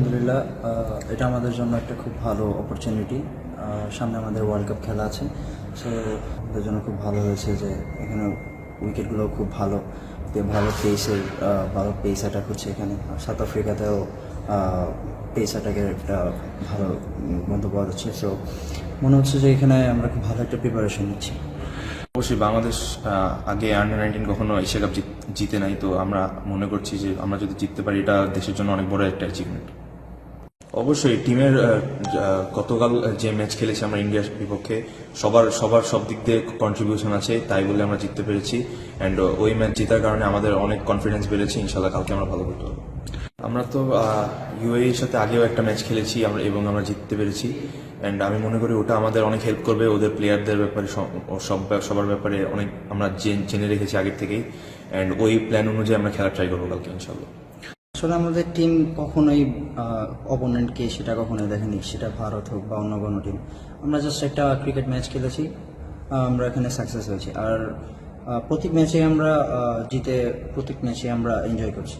আলহামদুলিল্লাহ এটা আমাদের জন্য একটা খুব ভালো অপরচুনিটি সামনে আমাদের ওয়ার্ল্ড কাপ খেলা আছে সো আমাদের জন্য খুব ভালো হয়েছে যে এখানে উইকেটগুলো খুব ভালো। ভালো পেসের ভালো পেস অ্যাটাক হচ্ছে এখানে। সাউথ আফ্রিকাতেও পেস অ্যাটাকের একটা ভালো গন্ধ পাওয়া যাচ্ছে। সো মনে হচ্ছে যে এখানে আমরা খুব ভালো একটা প্রিপারেশন নিচ্ছি। অবশ্যই বাংলাদেশ আগে আন্ডার নাইনটিন কখনো এশিয়া কাপ জিতে নাই, তো আমরা মনে করছি যে আমরা যদি জিততে পারি, এটা দেশের জন্য অনেক বড় একটা অ্যাচিভমেন্ট অবশ্যই, টিমের গতকাল যে ম্যাচ খেলেছে আমরা ইন্ডিয়ার বিপক্ষে, সবার সবার সব দিক দিয়ে কন্ট্রিবিউশন আছে, তাই বলে আমরা জিততে পেরেছি। অ্যান্ড ওই ম্যাচ জেতার কারণে আমাদের অনেক কনফিডেন্স বেড়েছে ইনশাল্লাহ কালকে আমরা ভালো করতে পারব। আমরা তো ইউএর সাথে আগেও একটা ম্যাচ খেলেছি, আমরা, এবং আমরা জিততে পেরেছি। অ্যান্ড আমি মনে করি ওটা আমাদের অনেক হেল্প করবে, ওদের প্লেয়ারদের ব্যাপারে সব- সবার ব্যাপারে অনেক আমরা জেনে রেখেছি আগের থেকেই। অ্যান্ড ওই প্ল্যান অনুযায়ী আমরা খেলা ট্রাই করব কালকে ইনশাল্লাহ আসলে আমাদের টিম কখনোই অপোনেন্টকে সেটা কখনোই দেখেনি। সেটা ভারত হোক বা অন্য কোনো টিম আমরা জাস্ট একটা ক্রিকেট ম্যাচ খেলেছি আমরা এখানে সাকসেস হয়েছি। আর প্রত্যেক ম্যাচে আমরা জিতে প্রত্যেক ম্যাচে আমরা এনজয় করছি।